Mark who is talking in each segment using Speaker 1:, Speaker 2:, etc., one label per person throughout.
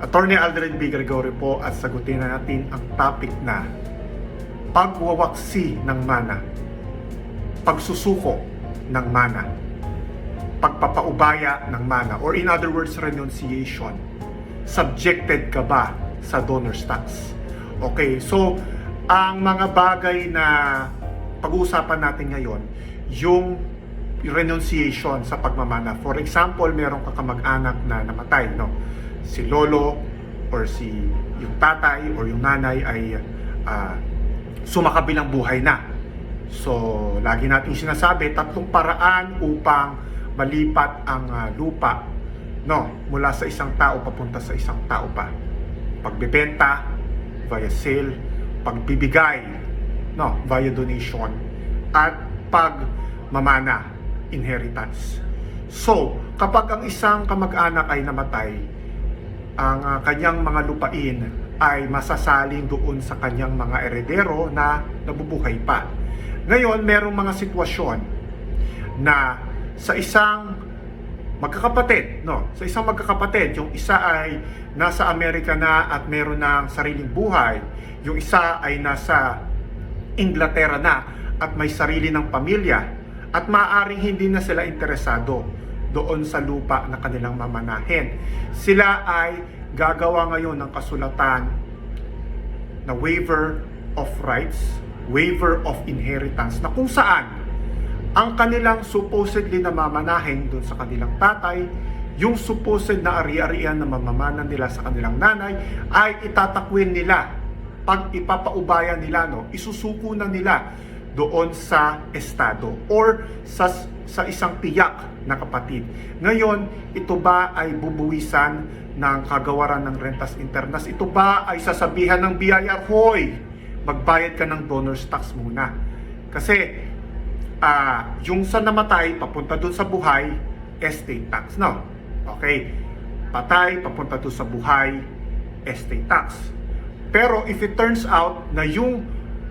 Speaker 1: Attorney Aldrin B. Gregorio po at sagutin na natin ang topic na pagwawaksi ng mana, pagsusuko ng mana, pagpapaubaya ng mana, or in other words, renunciation. Subjected ka ba sa donor's tax? Okay, so ang mga bagay na pag-uusapan natin ngayon, yung renunciation sa pagmamana. For example, meron ka kamag-anak na namatay, no? Si lolo or si yung tatay or yung nanay ay ah, sumakabilang buhay na. So, lagi nating sinasabi, tatlong paraan upang malipat ang ah, lupa no, mula sa isang tao papunta sa isang tao pa. Pagbebenta via sale, pagbibigay no, via donation at pagmamana, inheritance. So, kapag ang isang kamag-anak ay namatay, ang ah, kanyang mga lupain ay masasaling doon sa kanyang mga eredero na nabubuhay pa. Ngayon, merong mga sitwasyon na sa isang magkakapatid, no? Sa isang magkakapatid, yung isa ay nasa Amerika na at meron ng sariling buhay, yung isa ay nasa Inglaterra na at may sarili ng pamilya at maaaring hindi na sila interesado doon sa lupa na kanilang mamanahin. Sila ay gagawa ngayon ng kasulatan na waiver of rights, waiver of inheritance na kung saan ang kanilang supposedly na mamanahin doon sa kanilang tatay, yung supposed na ari-arian na mamamana nila sa kanilang nanay ay itatakwin nila pag ipapaubayan nila no isusuko na nila doon sa estado or sa sa isang tiyak na kapatid. Ngayon, ito ba ay bubuwisan ng kagawaran ng rentas internas? Ito ba ay sasabihan ng BIR, hoy, magbayad ka ng donor's tax muna. Kasi ah yung sa namatay, papunta doon sa buhay, estate tax. No? Okay. Patay, papunta doon sa buhay, estate tax. Pero if it turns out na yung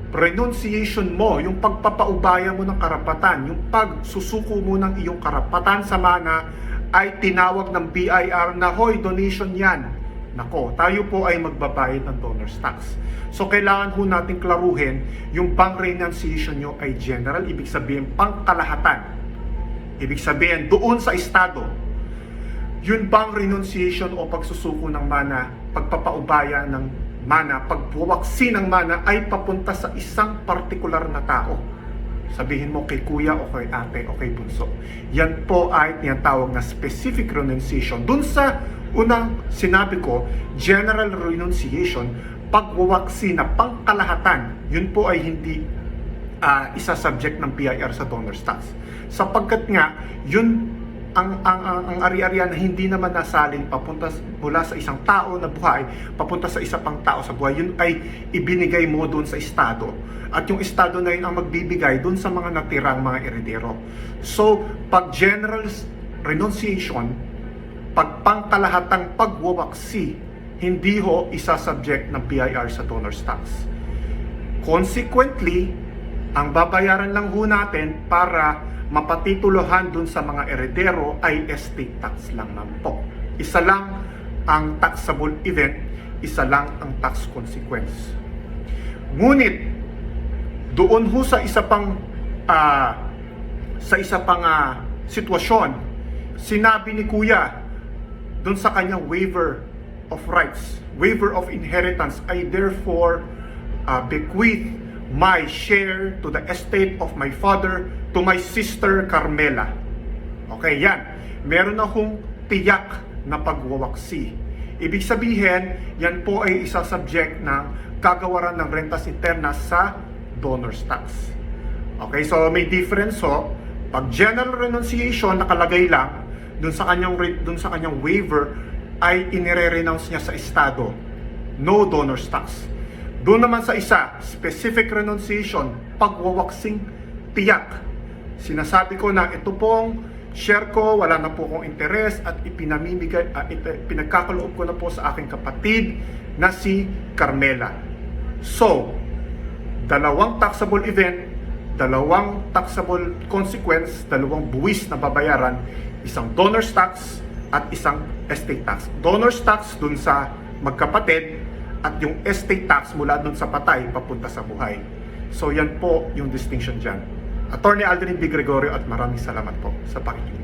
Speaker 1: renunciation mo, yung pagpapaubaya mo ng karapatan, yung pagsusuko mo ng iyong karapatan sa mana ay tinawag ng BIR na, hoy, donation yan. Nako, tayo po ay magbabayad ng donor's tax. So, kailangan ho natin klaruhin, yung pang renunciation nyo ay general, ibig sabihin pangkalahatan. Ibig sabihin, doon sa estado, yun bang renunciation o pagsusuko ng mana, pagpapaubaya ng mana, pagbuwaksi ng mana ay papunta sa isang partikular na tao. Sabihin mo kay kuya o kay ate o kay bunso. Yan po ay tinatawag na specific renunciation. Dun sa unang sinabi ko, general renunciation, pagwawaksi na pangkalahatan, yun po ay hindi ah, isa subject ng PIR sa donor's tax. Sapagkat nga, yun ang ang ang, ang ari-arian na hindi naman nasalin papunta mula sa isang tao na buhay papunta sa isa pang tao sa buhay. Yun ay ibinigay mo doon sa estado. At yung estado na yun ang magbibigay doon sa mga natirang mga eredero so pag general renunciation pag pangkalahatang pagwawaksi hindi ho isa subject ng PIR sa donor's tax. Consequently, ang babayaran lang ho natin para mapatitulohan dun sa mga eredero ay estate tax lang naman po. Isa lang ang taxable event, isa lang ang tax consequence. Ngunit, doon ho sa isa pang ah, sa isa pang ah, sitwasyon, sinabi ni Kuya doon sa kanyang waiver of rights, waiver of inheritance, I therefore uh, bequeath my share to the estate of my father to my sister Carmela. Okay, yan. Meron na hong tiyak na pagwawaksi. Ibig sabihin, yan po ay isa subject ng kagawaran ng rentas internas sa donor's tax. Okay, so may difference so pag general renunciation nakalagay lang dun sa kanyang dun sa kanyang waiver ay inire-renounce niya sa estado. No donor's tax. Doon naman sa isa, specific renunciation, pagwawaksing tiyak. Sinasabi ko na ito pong share ko, wala na po akong interes at ipinamimigay, uh, pinagkakaloob ko na po sa aking kapatid na si Carmela. So, dalawang taxable event, dalawang taxable consequence, dalawang buwis na babayaran, isang donor's tax at isang estate tax. Donor's tax dun sa magkapatid at yung estate tax mula dun sa patay papunta sa buhay. So yan po yung distinction dyan. Attorney Aldrin B. Gregorio at maraming salamat po sa pakikinig.